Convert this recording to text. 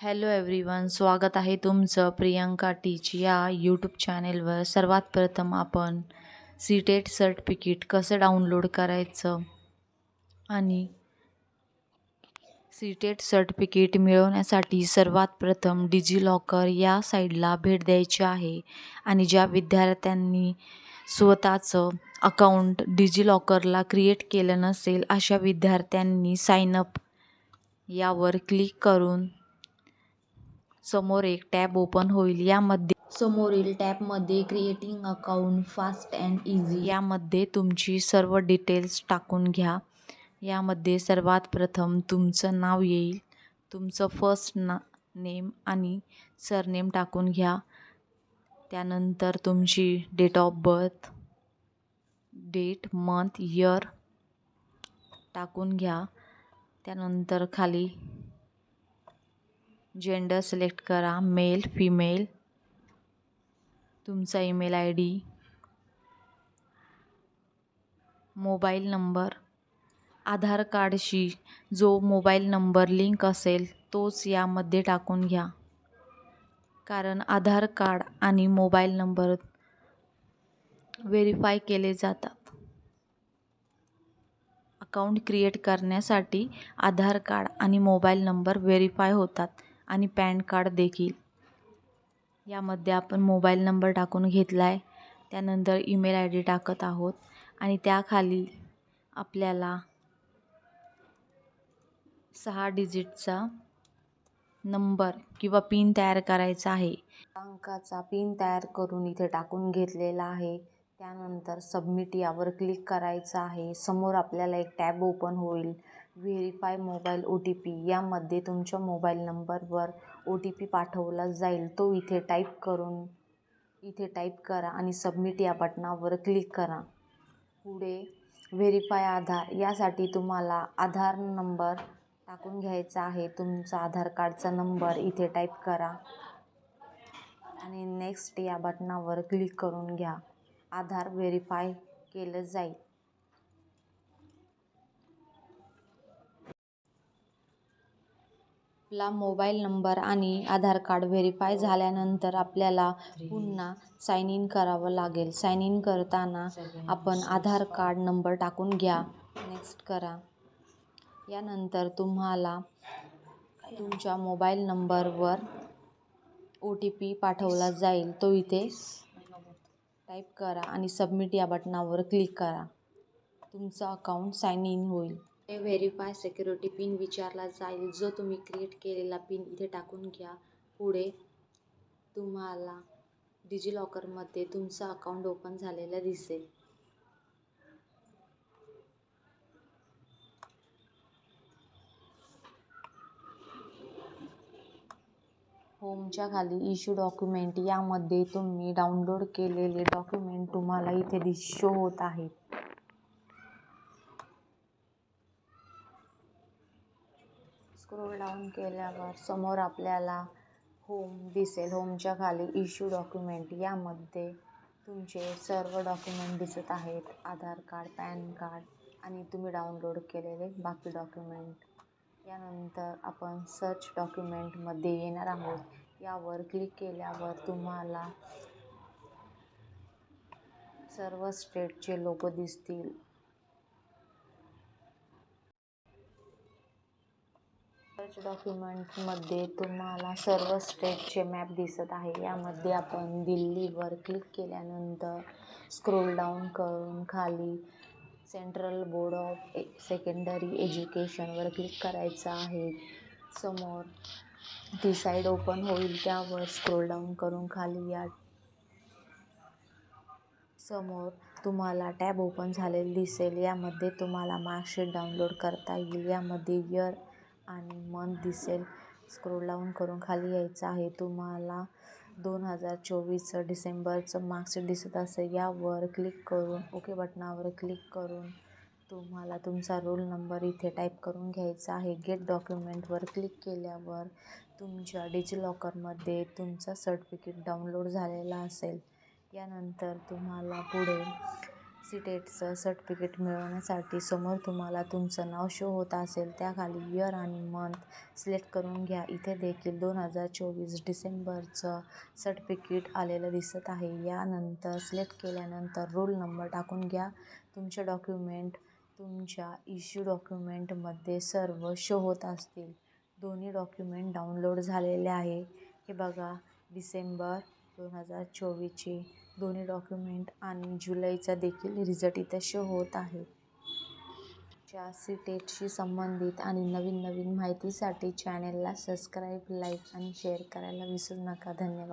Hello everyone स्वागत आहे तुमचं प्रियंका टीच या यूट्यूब चॅनेलवर सर्वात प्रथम आपण सी टेट सर्टिफिकेट कसं डाउनलोड करायचं आणि सी टेट सर्टिफिकेट मिळवण्यासाठी सर्वात प्रथम डिजिलॉकर या साईडला भेट द्यायची आहे आणि ज्या विद्यार्थ्यांनी स्वतःचं अकाउंट डिजिलॉकरला क्रिएट केलं नसेल अशा विद्यार्थ्यांनी साइनअप यावर क्लिक करून समोर एक टॅब ओपन होईल. यामध्ये समोरील टॅबमध्ये creating account fast and easy यामध्ये तुमची सर्व डिटेल्स टाकून घ्या. यामध्ये सर्वात प्रथम तुमचं नाव येईल. तुमचं फर्स्ट ना नेम आणि सरनेम टाकून घ्या. त्यानंतर तुमची date of birth date month year टाकून घ्या. त्यानंतर खाली जेंडर सिलेक्ट करा मेल फिमेल. तुमचा email I D. Mobile number. Aadhaar कार्डशी जो मोबाईल नंबर लिंक असेल तोच यामध्ये टाकून घ्या. कारण आधार कार्ड आणि मोबाईल नंबर व्हेरीफाय केले जातात. अकाउंट क्रिएट करण्यासाठी आधार कार्ड आणि मोबाईल नंबर व्हेरीफाय होतात. आणि पॅन कार्ड देखील. यामध्ये आपण मोबाईल नंबर टाकून घेतला आहे त्यानंतर ईमेल आय डी टाकत आहोत. आणि त्याखाली आपल्याला सहा डिजिटचा नंबर किंवा पिन तयार करायचा आहे. अंकाचा पिन तयार करून इथे टाकून घेतलेला आहे. त्यानंतर सबमिट यावर क्लिक करायचं आहे. समोर आपल्याला एक टॅब ओपन होईल. Verify mobile O T P यामध्ये तुमच्या मोबाईल नंबरवर ओ टी पी पाठवला जाईल. तो इथे टाईप करून इथे टाईप करा आणि सबमिट या बटनावर क्लिक करा. पुढे व्हेरीफाय आधार यासाठी तुम्हाला आधार नंबर टाकून घ्यायचा आहे. तुमचा आधार कार्डचा नंबर इथे टाईप करा आणि नेक्स्ट या बटनावर क्लिक करून घ्या. आधार व्हेरीफाय केलं जाईल. आपला मोबाईल नंबर आणि आधार कार्ड व्हेरीफाय झाल्यानंतर आपल्याला पुन्हा साइन इन करावं लागेल. साइन इन करताना आपण आधार कार्ड नंबर टाकून घ्या. नेक्स्ट करा. यानंतर तुम्हाला तुमच्या मोबाईल नंबरवर ओ टी पी पाठवला जाईल. तो इथे टाईप करा आणि सबमिट या बटनावर क्लिक करा. तुमचं अकाउंट साइन इन होईल. व्हेरीफाय सिक्युरिटी पिन विचारला जाईल. जो तुम्ही क्रिएट केलेला पिन इथे टाकून घ्या. पुढे तुम्हाला डिजिलॉकरमध्ये तुमचं अकाउंट ओपन झालेलं दिसेल. होमच्या खाली इश्यू डॉक्युमेंट यामध्ये तुम्ही डाउनलोड केलेले डॉक्युमेंट तुम्हाला इथे दिस शो होत आहेत. स्क्रोल डाऊन केल्यावर समोर आपल्याला होम दिसेल. होमच्या खाली इश्यू डॉक्युमेंट यामध्ये तुमचे सर्व डॉक्युमेंट दिसत आहेत. आधार कार्ड पॅन कार्ड आणि तुम्ही डाउनलोड केलेले बाकी डॉक्युमेंट यानंतर आपण सर्च डॉक्युमेंटमध्ये येणार आहोत. यावर क्लिक केल्यावर तुम्हाला सर्व स्टेटचे लोगो दिसतील. सर्च डॉक्युमेंटमध्ये तुम्हाला सर्व स्टेटचे मॅप दिसत आहे. यामध्ये आपण दिल्लीवर क्लिक केल्यानंतर स्क्रोल डाऊन करून खाली central board of a secondary एज्युकेशनवर click करायचं आहे. समोर ती साईड ओपन होईल त्यावर स्क्रोल डाऊन करून खाली या. समोर तुम्हाला टॅब ओपन झालेलं दिसेल. यामध्ये तुम्हाला मार्कशीट डाउनलोड करता येईल. यामध्ये इयर आणि मन दिसेल. स्क्रोल डाऊन करून खाली यायचं आहे. तुम्हाला दोन हजार चोवीसचं डिसेंबरचं मार्कशीट दिसत असेल. यावर क्लिक करून ओके बटनावर क्लिक करून तुम्हाला तुमचा रोल नंबर इथे टाईप करून घ्यायचा आहे. गेट डॉक्युमेंटवर क्लिक केल्यावर तुमच्या डिजिलॉकरमध्ये तुमचा सर्टिफिकेट डाउनलोड झालेला असेल. यानंतर तुम्हाला पुढे सिटेटचं सर्टिफिकेट मिळवण्यासाठी समोर तुम्हाला तुमचं नाव शो होत असेल त्याखाली इयर आणि मंथ सिलेक्ट करून घ्या. इथे देखील दोन हजार चोवीस डिसेंबरचं सर्टिफिकेट आलेलं दिसत आहे. यानंतर सिलेक्ट केल्यानंतर रोल नंबर टाकून घ्या. तुमचे डॉक्युमेंट तुमच्या इश्यू डॉक्युमेंटमध्ये सर्व शो होत असतील. दोन्ही डॉक्युमेंट डाउनलोड झालेले आहे. हे बघा डिसेंबर दोन हजार चोवीसची दोन्ही डॉक्युमेंट आणि जुलैचा देखील रिझल्ट इथं शो होत आहे. च्या सिटेटशी संबंधित आणि नवीन नवीन माहितीसाठी चॅनेलला सबस्क्राईब लाईक आणि शेअर करायला विसरू नका. धन्यवाद.